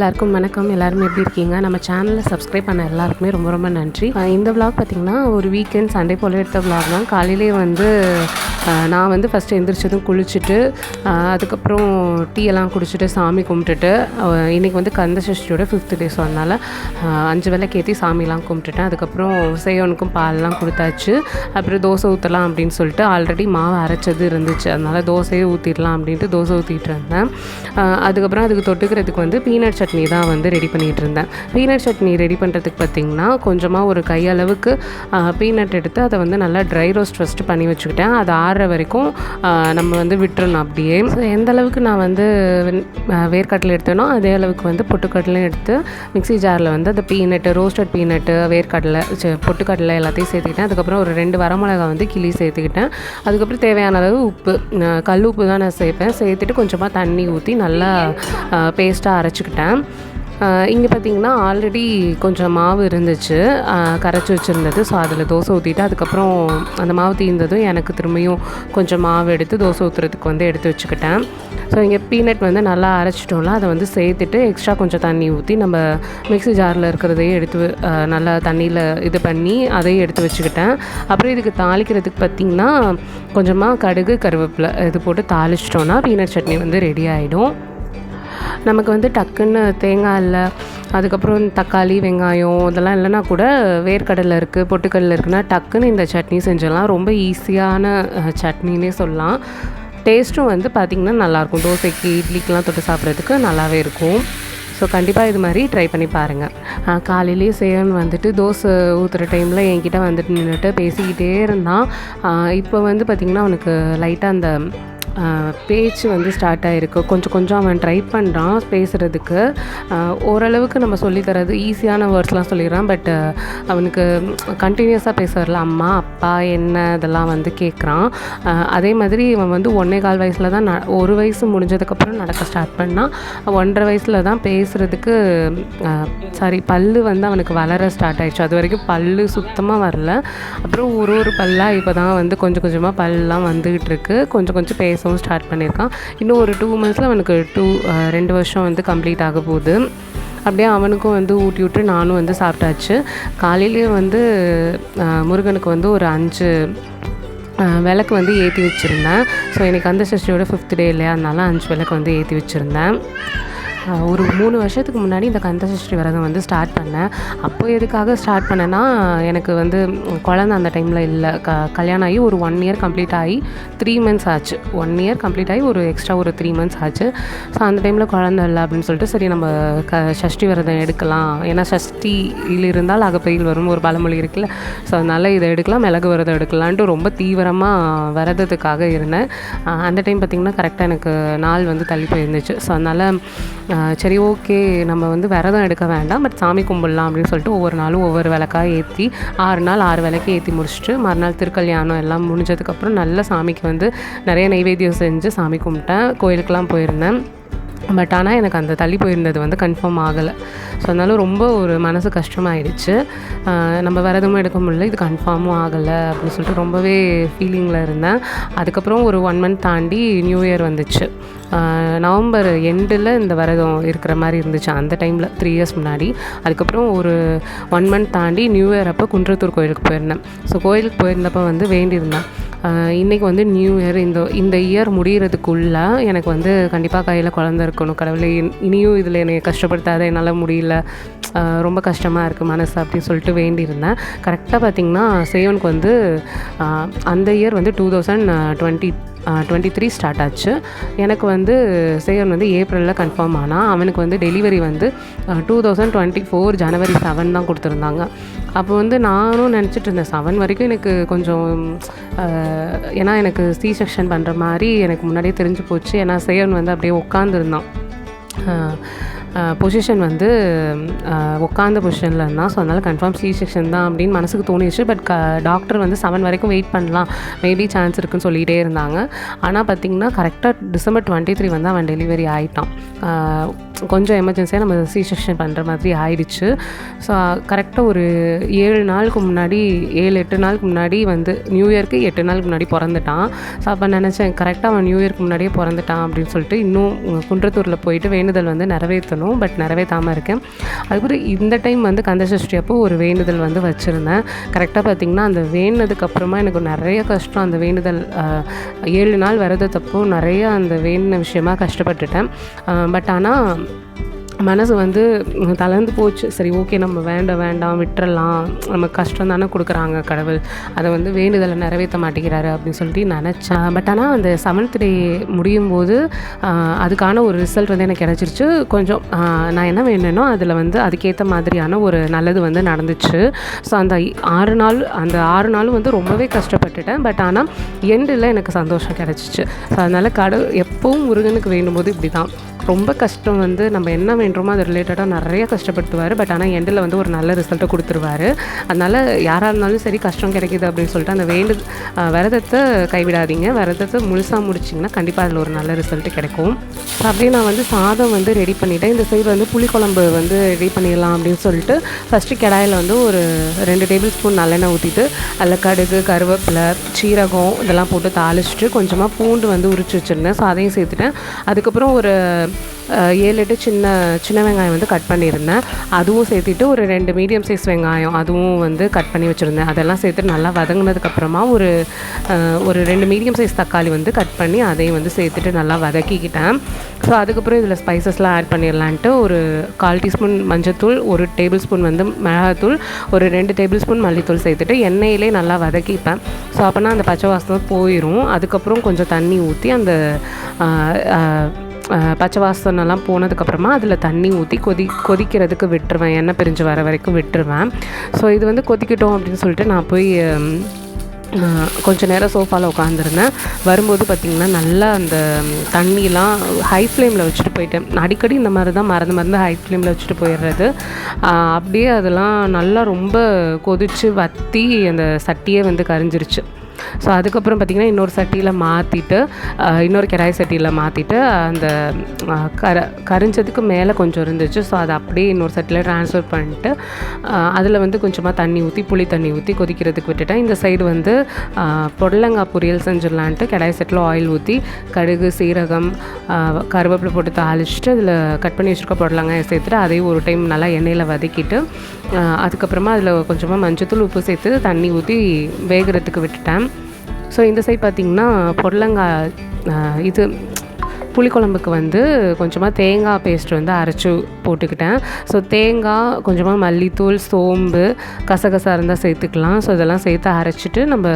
எல்லாருக்கும் வணக்கம். எல்லாருமே எப்படி இருக்கீங்க? நம்ம சேனலை சப்ஸ்கிரைப் பண்ண எல்லாருக்குமே ரொம்ப ரொம்ப நன்றி. இந்த விளாக் பார்த்திங்கன்னா ஒரு வீக்கெண்ட் சண்டே போல் எடுத்த விளாக் தான். காலையிலே வந்து நான் வந்து ஃபஸ்ட்டு எந்திரிச்சதும் குளிச்சுட்டு அதுக்கப்புறம் டீ எல்லாம் குடிச்சிட்டு சாமி கும்பிட்டுட்டு இன்றைக்கி வந்து கந்த சஷ்டியோட ஃபிஃப்த் டே ஸோ அதனால் அஞ்சு வேலை கேற்றி சாமிலாம் கும்பிட்டுட்டேன். அதுக்கப்புறம் செய்யவனுக்கும் பால்லாம் கொடுத்தாச்சு. அப்புறம் தோசை ஊற்றலாம் அப்படின்னு சொல்லிட்டு ஆல்ரெடி மாவு அரைச்சது இருந்துச்சு. அதனால் தோசையே ஊற்றிடலாம் அப்படின்ட்டு தோசை ஊற்றிட்டு இருந்தேன். அதுக்கப்புறம் அதுக்கு தொட்டுக்கிறதுக்கு வந்து பீனட் சட்னி சட்னி தான் வந்து ரெடி பண்ணிகிட்டு இருந்தேன். பீனட் சட்னி ரெடி பண்ணுறதுக்கு பார்த்திங்கன்னா கொஞ்சமாக ஒரு கையளவுக்கு பீனட் எடுத்து அதை வந்து நல்லா ட்ரை ரோஸ்ட் ஃபஸ்ட்டு பண்ணி வச்சுக்கிட்டேன். அது ஆறுற வரைக்கும் நம்ம வந்து விட்டுறணும் அப்படியே. ஸோ எந்த அளவுக்கு நான் வந்து வேர்க்கடலை எடுத்தேனோ அதே அளவுக்கு வந்து பொட்டுக்கடலையும் எடுத்து மிக்ஸி ஜாரில் வந்து அந்த பீனட்டு ரோஸ்டட் பீனட்டு வேர்க்கடலை பொட்டுக்கடலை எல்லாத்தையும் சேர்த்துக்கிட்டேன். அதுக்கப்புறம் ஒரு ரெண்டு வரமிளகா வந்து கிளி சேர்த்துக்கிட்டேன். அதுக்கப்புறம் தேவையான அளவு உப்பு கல் உப்பு தான் நான் சேர்ப்பேன். சேர்த்துட்டு கொஞ்சமாக தண்ணி ஊற்றி நல்லா பேஸ்ட்டாக அரைச்சிக்கிட்டேன். இங்கே பார்த்தீங்கன்னா ஆல்ரெடி கொஞ்சம் மாவு இருந்துச்சு. கரைச்சி வச்சுருந்தது. ஸோ அதில் தோசை ஊற்றிட்டு அதுக்கப்புறம் அந்த மாவு தீர்ந்ததும் எனக்கு திரும்பியும் கொஞ்சம் மாவு எடுத்து தோசை ஊற்றுறதுக்கு வந்து எடுத்து வச்சுக்கிட்டேன். ஸோ இங்கே பீனட் வந்து நல்லா அரைச்சிட்டோம்ல அதை வந்து சேர்த்துட்டு எக்ஸ்ட்ரா கொஞ்சம் தண்ணி ஊற்றி நம்ம மிக்ஸி ஜாரில் இருக்கிறதையும் எடுத்து நல்லா தண்ணியில் இது பண்ணி அதையும் எடுத்து வச்சுக்கிட்டேன். அப்புறம் இதுக்கு தாளிக்கிறதுக்கு பார்த்திங்கன்னா கொஞ்சமாக கடுகு கருவேப்பிலை இது போட்டு தாளிச்சிட்டோன்னா பீனட் சட்னி வந்து ரெடி ஆகிடும் நமக்கு வந்து டக்குன்னு தேங்காய் இல்லை அதுக்கப்புறம் தக்காளி வெங்காயம் இதெல்லாம் இல்லைனா கூட வேர்க்கடலை இருக்குது பொட்டுக்கடலை இருக்குன்னா டக்குன்னு இந்த சட்னி செஞ்சிடலாம். ரொம்ப ஈஸியான சட்னின்னே சொல்லலாம். டேஸ்ட்டும் வந்து பார்த்திங்கன்னா நல்லாயிருக்கும். தோசைக்கு இட்லிக்கெலாம் தொட்டு சாப்பிட்றதுக்கு நல்லாவே இருக்கும். ஸோ கண்டிப்பாக இது மாதிரி ட்ரை பண்ணி பாருங்கள் காலையிலேயே சேவன் வந்துட்டு தோசை ஊற்றுற டைமில் என்கிட்ட வந்துட்டு நின்றுட்டு பேசிக்கிட்டே இருந்தான். இப்போ வந்து பார்த்திங்கன்னா அவனுக்கு லைட்டாக அந்த பேச்சு வந்து ஸ்டார்ட் ஆகிருக்கு கொஞ்சம் கொஞ்சம் அவன் ட்ரை பண்ணுறான் பேசுகிறதுக்கு ஓரளவுக்கு நம்ம சொல்லித்தரது ஈஸியான வேர்ட்ஸ்லாம் சொல்லிடுறான். பட் அவனுக்கு கண்டினியூஸாக பேச வரல அம்மா அப்பா என்ன இதெல்லாம் வந்து கேட்குறான் அதே மாதிரி இவன் வந்து ஒன்றே கால் வயசில் தான் ந ஒரு வயசு முடிஞ்சதுக்கப்புறம் நடக்க ஸ்டார்ட் பண்ணான் ஒன்றரை வயசில் தான் பேசுகிறதுக்கு சாரி பல்லு வந்து அவனுக்கு வளர ஸ்டார்ட் ஆயிடுச்சு. அது வரைக்கும் பல்லு சுத்தமாக வரல. அப்புறம் ஒரு ஒரு பல்லாக இப்போ தான் வந்து கொஞ்சம் கொஞ்சமாக பல்லாம் வந்துகிட்டு இருக்கு. கொஞ்சம் கொஞ்சம் பேசவும் ஸ்டார்ட் பண்ணியிருக்கான். இன்னும் ஒரு டூ மந்த்ஸில் அவனுக்கு டூ ரெண்டு வருஷம் வந்து கம்ப்ளீட் ஆக போகுது. அப்படியே அவனுக்கும் வந்து ஊட்டி விட்டு நானும் வந்து சாப்பிட்டாச்சு. காலையிலேயே வந்து முருகனுக்கு வந்து ஒரு அஞ்சு விளக்கு வந்து ஏற்றி வச்சுருந்தேன். ஸோ எனக்கு அந்த சஷ்டியோட ஃபிஃப்த் டே இல்லையா? அதனால அஞ்சு விளக்கு வந்து ஏற்றி வச்சுருந்தேன். ஒரு மூணு வருஷத்துக்கு முன்னாடி இந்த கந்த சஷ்டி விரதம் வந்து ஸ்டார்ட் பண்ணேன். அப்போ எதுக்காக ஸ்டார்ட் பண்ணேன்னா எனக்கு வந்து குழந்த அந்த டைமில் இல்லை. க கல்யாணம் ஆகி ஒரு ஒன் இயர் கம்ப்ளீட் ஆகி த்ரீ மந்த்ஸ் ஆச்சு. ஒன் இயர் கம்ப்ளீட் ஆகி ஒரு எக்ஸ்ட்ரா ஒரு த்ரீ மந்த்ஸ் ஆச்சு. ஸோ அந்த டைமில் குழந்த இல்லை அப்படின்னு சொல்லிட்டு சரி நம்ம க சஷ்டி விரதம் எடுக்கலாம். ஏன்னா சஷ்டியில் இருந்தால் அகப்பையில் வரும் ஒரு பழமொழி இருக்குல்ல. ஸோ அதனால் இதை எடுக்கலாம் மிளகு விரதம் எடுக்கலான்ட்டு ரொம்ப தீவிரமாக விரதத்துக்காக இருந்தேன். அந்த டைம் பார்த்திங்கன்னா கரெக்டாக எனக்கு நாள் வந்து தள்ளி போயிருந்துச்சு. ஸோ அதனால் சரி ஓகே. நம்ம வந்து விரதம் எடுக்க வேண்டாம். பட் சாமி கும்பிடலாம் அப்படின்னு சொல்லிட்டு ஒவ்வொரு நாளும் ஒவ்வொரு விளக்காக ஏற்றி ஆறு நாள் ஆறு விளக்கு ஏற்றி முடிச்சுட்டு மறுநாள் திருக்கல்யாணம் எல்லாம் முடிஞ்சதுக்கப்புறம் நல்ல சாமிக்கு வந்து நிறைய நைவேத்தியம் செஞ்சு சாமி கும்பிட்டேன். கோயிலுக்கெலாம் போயிருந்தேன். பட் ஆனால் எனக்கு அந்த தள்ளி போயிருந்தது வந்து கன்ஃபார்ம் ஆகலை. ஸோ அதனால ரொம்ப ஒரு மனசு கஷ்டமாயிடுச்சு. ஆஹ் நம்ம விரதமும் எடுக்க முடியல. இது கன்ஃபார்மும் ஆகலை அப்படின்னு சொல்லிட்டு ரொம்பவே ஃபீலிங்கில் இருந்தேன். அதுக்கப்புறம் ஒரு ஒன் மந்த் தாண்டி நியூ இயர் வந்துச்சு. நவம்பர் எண்டில் இந்த விரதம் இருக்கிற மாதிரி இருந்துச்சு. அந்த டைமில் த்ரீ இயர்ஸ் முன்னாடி. அதுக்கப்புறம் ஒரு ஒன் மந்த் தாண்டி நியூ இயர் அப்போ குன்றத்தூர் கோயிலுக்கு போயிருந்தேன். ஸோ கோயிலுக்கு போயிருந்தப்போ வந்து வேண்டியிருந்தேன். இன்றைக்கி வந்து நியூ இயர் இந்த இந்த இயர் முடிகிறதுக்குள்ள எனக்கு வந்து கண்டிப்பாக கையில் குழந்த இருக்கணும். கடவுளே இனியும் இதில் என்னை கஷ்டப்படுத்தாத என்னால் முடியல. ரொம்ப கஷ்டமாக இருக்குது மனசு அப்படின்னு சொல்லிட்டு வேண்டியிருந்தேன். கரெக்டாக பார்த்திங்கன்னா சேவனுக்கு வந்து அந்த இயர் வந்து two thousand twenty twenty three start ஆச்சு. எனக்கு வந்து சேவன் வந்து ஏப்ரலில் கன்ஃபார்ம் ஆனால் அவனுக்கு வந்து டெலிவரி வந்து two thousand twenty four January seven தான் கொடுத்துருந்தாங்க. அப்போ வந்து நானும் நினச்சிட்டு இருந்தேன் செவன் வரைக்கும் எனக்கு கொஞ்சம் ஏன்னா எனக்கு சி செக்ஷன் பண்ணுற மாதிரி எனக்கு முன்னாடியே தெரிஞ்சு போச்சு. ஏன்னா சேவன் வந்து அப்படியே உட்காந்துருந்தான் பொசிஷன் வந்து உட்காந்த பொசிஷனில் இருந்தான் ஸோ அதனால் கன்ஃபார்ம் சி செக்ஷன் தான் அப்படின்னு மனசுக்கு தோணிடுச்சு பட் க டாக்டர் வந்து செவன் வரைக்கும் வெயிட் பண்ணலாம். மேபி சான்ஸ் இருக்குன்னு சொல்லிகிட்டே இருந்தாங்க. ஆனால் பார்த்திங்கன்னா கரெக்டாக டிசம்பர் டுவெண்ட்டி த்ரீ வந்து அவன் டெலிவரி ஆகிட்டான் கொஞ்சம் எமர்ஜென்சியாக நம்ம சி செக்ஷன் பண்ணுற மாதிரி ஆயிடுச்சு. ஸோ கரெக்டாக ஒரு ஏழு நாளுக்கு முன்னாடி ஏழு எட்டு நாளுக்கு முன்னாடி வந்து நியூ இயர்க்கு எட்டு நாளுக்கு முன்னாடி பிறந்துட்டான். ஸோ அப்போ நினச்சேன் கரெக்டாக அவன் நியூ இயர்க்கு முன்னாடியே பிறந்துட்டான் அப்படின்னு சொல்லிட்டு இன்னும் குன்றத்தூரில் போயிட்டு வேண்டுதல் வந்து நிறைவேற்றணும். பண்ணணும் பட் நிறைவேற்றாமல் இருக்கேன். அதுக்கப்புறம் இந்த டைம் வந்து கந்தசஷ்டி அப்போ ஒரு வேண்டுதல் வந்து வச்சுருந்தேன். கரெக்டாக பார்த்திங்கன்னா அந்த வேணுனதுக்கப்புறமா எனக்கு நிறைய கஷ்டம். அந்த வேண்டுதல் ஏழு நாள் விரதத்தப்போ நிறைய அந்த வேண்டின விஷயமா கஷ்டப்பட்டுட்டேன். பட் ஆனால் மனசு வந்து தளர்ந்து போச்சு. சரி ஓகே நம்ம வேண்டாம் வேண்டாம் விட்டுறலாம். நம்ம கஷ்டம் தானே கொடுக்குறாங்க கடவுள். அதை வந்து வேண்டுதலை நிறைவேற்ற மாட்டேங்கிறாரு அப்படின்னு சொல்லிட்டு நினச்சேன். பட் ஆனால் அந்த செவன்த் டே முடியும் போது அதுக்கான ஒரு ரிசல்ட் வந்து எனக்கு கிடச்சிருச்சு. கொஞ்சம் நான் என்ன வேணும்னோ அதில் வந்து அதுக்கேற்ற மாதிரியான ஒரு நல்லது வந்து நடந்துச்சு. ஸோ அந்த ஆறு நாள் அந்த ஆறு நாளும் வந்து ரொம்பவே கஷ்டப்பட்டுட்டேன். பட் ஆனால் எண்டில் எனக்கு சந்தோஷம் கிடச்சிச்சு. ஸோ அதனால் கடவுள் எப்பவும் முருகனுக்கு வேண்டும் போது இப்படி தான் ரொம்ப கஷ்டம் வந்து நம்ம என்ன வேண்டுமோ அது ரிலேட்டடாக நிறைய கஷ்டப்படுத்துவார். பட் ஆனால் எண்டில் வந்து ஒரு நல்ல ரிசல்ட்டை கொடுத்துருவாரு. அதனால் யாராக இருந்தாலும் சரி கஷ்டம் கிடைக்குது அப்படின்னு சொல்லிட்டு அந்த வேண்டு விரதத்தை கைவிடாதீங்க. விரதத்தை முழுசாக முடிச்சிங்கன்னா கண்டிப்பாக அதில் ஒரு நல்ல ரிசல்ட்டு கிடைக்கும். அப்படியே நான் வந்து சாதம் வந்து ரெடி பண்ணிவிட்டேன் இந்த சைடு வந்து புளிக்குழம்பு வந்து ரெடி பண்ணிடலாம் அப்படின்னு சொல்லிட்டு ஃபஸ்ட்டு கடாயில் வந்து ஒரு ரெண்டு டேபிள் ஸ்பூன் நல்லெண்ணெய் ஊற்றிட்டு அதில் கடுகு கருவேப்பிலை சீரகம் இதெல்லாம் போட்டு தாளிச்சிட்டு கொஞ்சமாக பூண்டு வந்து உரிச்சு வச்சுருந்தேன். ஸோ அதையும் சேர்த்துட்டேன். அதுக்கப்புறம் ஒரு ஏழு எட்டு சின்ன சின்ன வெங்காயம் வந்து கட் பண்ணியிருந்தேன். அதுவும் சேர்த்துட்டு ஒரு ரெண்டு மீடியம் சைஸ் வெங்காயம் அதுவும் வந்து கட் பண்ணி வச்சுருந்தேன். அதெல்லாம் சேர்த்துட்டு நல்லா வதங்கினதுக்கப்புறமா ஒரு ஒரு ரெண்டு மீடியம் சைஸ் தக்காளி வந்து கட் பண்ணி அதையும் வந்து சேர்த்துட்டு நல்லா வதக்கிக்கிட்டேன். ஸோ அதுக்கப்புறம் இதில் ஸ்பைசஸ்லாம் ஆட் பண்ணிடலான்ட்டு ஒரு கால் டீஸ்பூன் மஞ்சத்தூள் ஒரு டேபிள் ஸ்பூன் வந்து மிளகாத்தூள் ஒரு ரெண்டு டேபிள் ஸ்பூன் மல்லித்தூள் சேர்த்துட்டு எண்ணெயிலே நல்லா வதக்கிப்பேன். ஸோ அப்போனா அந்த பச்சை வாசனை போயிடும் அதுக்கப்புறம் கொஞ்சம் தண்ணி ஊற்றி அந்த பச்சை வாசனெல்லாம் போனதுக்கப்புறமா அதில் தண்ணி ஊற்றி கொதி கொதிக்கிறதுக்கு விட்டுருவேன். எண்ணெய் பிரிஞ்சு வர வரைக்கும் விட்டுருவேன். ஸோ இது வந்து கொதிக்கட்டும் அப்படின்னு சொல்லிட்டு நான் போய் கொஞ்சம் கொஞ்ச நேரம் சோஃபாவில் உட்காந்துருந்தேன். வரும்போது பார்த்திங்கன்னா நல்லா அந்த தண்ணிலாம் ஹை ஃப்ளேமில் வச்சுட்டு போயிட்டேன். அடிக்கடி இந்த மாதிரி தான் மறந்து மறந்து ஹை ஃப்ளேமில் வச்சுட்டு போயிடுறது. அப்படியே அதெல்லாம் நல்லா ரொம்ப கொதித்து வற்றி அந்த சட்டியே வந்து கரிஞ்சிருச்சு. ஸோ அதுக்கப்புறம் பார்த்திங்கன்னா இன்னொரு சட்டியில் மாற்றிட்டு இன்னொரு கிராய் சட்டியில் மாற்றிட்டு அந்த கர கரிஞ்சதுக்கு மேலே கொஞ்சம் இருந்துச்சு. ஸோ அதை அப்படியே இன்னொரு சட்டியில் ட்ரான்ஸ்ஃபர் பண்ணிட்டு அதில் வந்து கொஞ்சமாக தண்ணி ஊற்றி புளி தண்ணி ஊற்றி கொதிக்கிறதுக்கு விட்டுட்டேன். இந்த சைடு வந்து பொடலங்காய் புடலங்காய் பொரியல் செஞ்சிடலான்ட்டு கிடாய் செட்டில் ஆயில் ஊற்றி கடுகு சீரகம் கருவேப்பிலை போட்டு தாளிச்சிட்டு அதில் கட் பண்ணி வச்சுருக்க புடலங்காயை சேர்த்துட்டு அதையும் ஒரு டைம் நல்லா எண்ணெயில் வதக்கிட்டு அதுக்கப்புறமா அதில் கொஞ்சமாக மஞ்சத்தூள் உப்பு சேர்த்து தண்ணி ஊற்றி வேகிறதுக்கு விட்டுட்டேன். ஸோ இந்த சைட் பார்த்திங்கன்னா புடலங்காய் இது புளிக்குழம்புக்கு வந்து கொஞ்சமாக தேங்காய் பேஸ்ட் வந்து அரைச்சி போட்டுக்கிட்டேன். ஸோ தேங்காய் கொஞ்சமாக மல்லித்தூள் சோம்பு கசகசா இருந்தால் சேர்த்துக்கலாம். ஸோ இதெல்லாம் சேர்த்து அரைச்சிட்டு நம்ம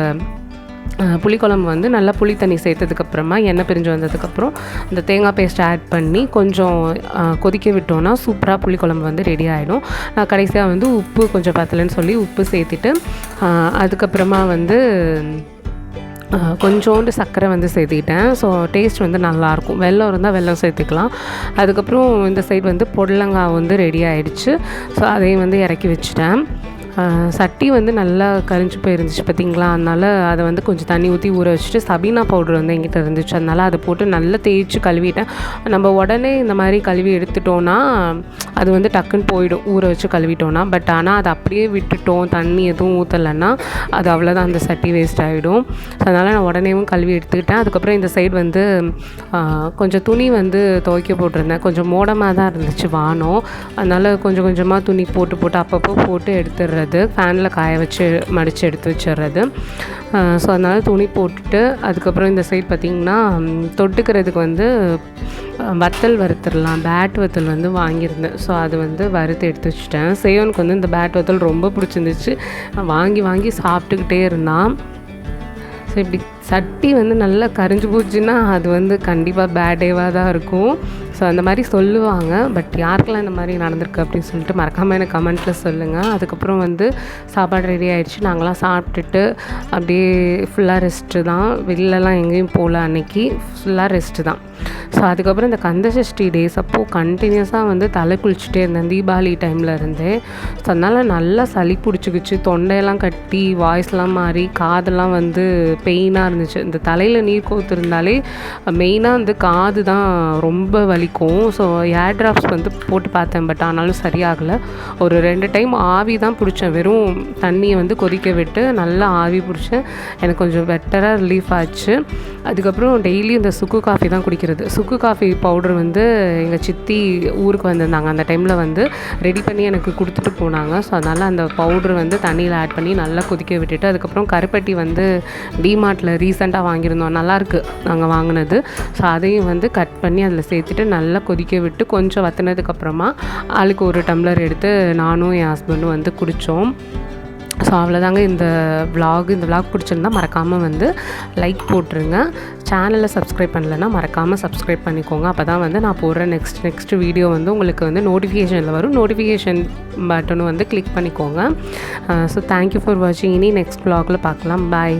புளிக்குழம்பு வந்து நல்லா புளி தண்ணி சேர்த்ததுக்கப்புறமா எண்ணெய் பிரிஞ்சு வந்ததுக்கப்புறம் இந்த தேங்காய் பேஸ்ட் ஆட் பண்ணி கொஞ்சம் கொதிக்க விட்டோன்னா சூப்பராக புளிக்குழம்பு வந்து ரெடி ஆகிடும் நான் கடைசியாக வந்து உப்பு கொஞ்சம் பத்தலைன்னு சொல்லி உப்பு சேர்த்துட்டு அதுக்கப்புறமா வந்து கொஞ்சோண்டு சர்க்கரை வந்து சேர்த்துக்கிட்டேன். ஸோ டேஸ்ட் வந்து நல்லாயிருக்கும் வெள்ளம் இருந்தால் வெள்ளம் சேர்த்துக்கலாம். அதுக்கப்புறம் இந்த சைடு வந்து பொடலங்காய் வந்து ரெடி ஆகிடுச்சு ஸோ அதையும் வந்து இறக்கி வச்சுட்டேன். சட்டி வந்து நல்லா கரிஞ்சு போயிருந்துச்சு பார்த்தீங்களா? அதனால் அதை வந்து கொஞ்சம் தண்ணி ஊற்றி ஊற வச்சுட்டு சபீனா பவுடர் வந்து எங்கிட்ட இருந்துச்சு. அதனால் அதை போட்டு நல்லா தேய்ச்சி கழுவிட்டேன். நம்ம உடனே இந்த மாதிரி கழுவி எடுத்துட்டோன்னா அது வந்து டக்குன்னு போயிடும். ஊற வச்சு கழுவிட்டோன்னா பட் ஆனால் அதை அப்படியே விட்டுட்டோம். தண்ணி எதுவும் ஊற்றலைன்னா அது அவ்வளோதான் அந்த சட்டி வேஸ்ட் ஆகிடும் அதனால் நான் உடனேவும் கழுவி எடுத்துக்கிட்டேன். அதுக்கப்புறம் இந்த சைடு வந்து கொஞ்சம் துணி வந்து துவைக்க போட்டிருந்தேன். கொஞ்சம் மோடமாக தான் இருந்துச்சு வானம். அதனால் கொஞ்சம் கொஞ்சமாக துணி போட்டு போட்டு அப்பப்போ போட்டு எடுத்துடுறேன் எடுத்துடுறது ஃபேனில் காய வச்சு மடித்து எடுத்து வச்சிடுறது ஸோ அதனால் துணி போட்டுட்டு அதுக்கப்புறம் இந்த சைட் பார்த்திங்கன்னா தொட்டுக்கிறதுக்கு வந்து வத்தல் வறுத்துடலாம். பேட் வத்தல் வந்து வாங்கியிருந்தேன். ஸோ அது வந்து வறுத்து எடுத்து வச்சுட்டேன். சேவனுக்கு வந்து இந்த பேட் வத்தல் ரொம்ப பிடிச்சிருந்துச்சு. வாங்கி வாங்கி சாப்பிட்டுக்கிட்டே இருந்தான். ஸோ இப்படி சட்டி வந்து நல்லா கரிஞ்சு போச்சுன்னா அது வந்து கண்டிப்பாக பேட் டேவாக தான் இருக்கும். ஸோ அந்த மாதிரி சொல்லுவாங்க பட் யாருக்கெல்லாம் இந்த மாதிரி நடந்திருக்கு அப்படின்னு சொல்லிட்டு மறக்காமல் எனக்கு கமெண்ட்டில் சொல்லுங்கள் அதுக்கப்புறம் வந்து சாப்பாடு ரெடி ஆகிடுச்சு நாங்களாம் சாப்பிட்டுட்டு அப்படியே ஃபுல்லாக ரெஸ்ட்டு தான். வெளிலலாம் எங்கேயும் போகல அன்னைக்கு. ஃபுல்லாக ரெஸ்ட்டு தான். ஸோ அதுக்கப்புறம் இந்த கந்தசஷ்டி டேஸ் அப்போது கண்டினியூஸாக வந்து தலை குளிச்சுட்டே இருந்தேன். தீபாவளி டைமில் இருந்தே. ஸோ அதனால் நல்லா சளி பிடிச்சிக்கிச்சு. தொண்டையெல்லாம் கட்டி வாய்ஸ்லாம் மாறி காதெல்லாம் வந்து பெயினாக இருந்துச்சு. இந்த தலையில் நீர் கோத்துருந்தாலே மெயினாக வந்து காது தான் ரொம்ப வலிக்கும். ஸோ ஏர் ட்ராப்ஸ் வந்து போட்டு பார்த்தேன். பட் ஆனாலும் சரியாகலை. ஒரு ரெண்டு டைம் ஆவி தான் பிடிச்சேன். வெறும் தண்ணியை வந்து கொதிக்க விட்டு நல்லா ஆவி பிடிச்சேன். எனக்கு கொஞ்சம் பெட்டராக ரிலீஃப் ஆச்சு. அதுக்கப்புறம் டெய்லி இந்த சுக்கு காஃபி தான் குடிக்க குடிக்கிறது சுக்கு காஃபி பவுடர் வந்து எங்கள் சித்தி ஊருக்கு வந்திருந்தாங்க. அந்த டைமில் வந்து ரெடி பண்ணி எனக்கு கொடுத்துட்டு போனாங்க. ஸோ அதனால் அந்த பவுடர் வந்து தண்ணியில் ஆட் பண்ணி நல்லா கொதிக்க விட்டுட்டு அதுக்கப்புறம் கருப்பட்டி வந்து டிமார்ட்டில் ரீசெண்டாக வாங்கியிருந்தோம். நல்லாயிருக்கு நாங்கள் வாங்கினது. ஸோ அதையும் வந்து கட் பண்ணி அதில் சேர்த்துட்டு நல்லா கொதிக்க விட்டு கொஞ்சம் வத்தினதுக்கப்புறமா ஆளுக்கு ஒரு டம்ளர் எடுத்து நானும் என் ஹஸ்பண்டும் வந்து குடித்தோம் ஸோ அவ்வளோதாங்க இந்த விலாக் இந்த விலாக் பிடிச்சிருந்தா மறக்காமல் வந்து லைக் போட்டுருங்க. சேனலை சப்ஸ்கிரைப் பண்ணலைன்னா மறக்காமல் சப்ஸ்கிரைப் பண்ணிக்கோங்க. அப்போ தான் வந்து நான் போடுற நெக்ஸ்ட் நெக்ஸ்ட் வீடியோ வந்து உங்களுக்கு வந்து நோட்டிஃபிகேஷனில் வரும். நோட்டிஃபிகேஷன் பட்டனும் வந்து கிளிக் பண்ணிக்கோங்க. ஸோ தேங்க்யூ ஃபார் வாட்சிங் இனி நெக்ஸ்ட் விலாகில் பார்க்கலாம். பாய்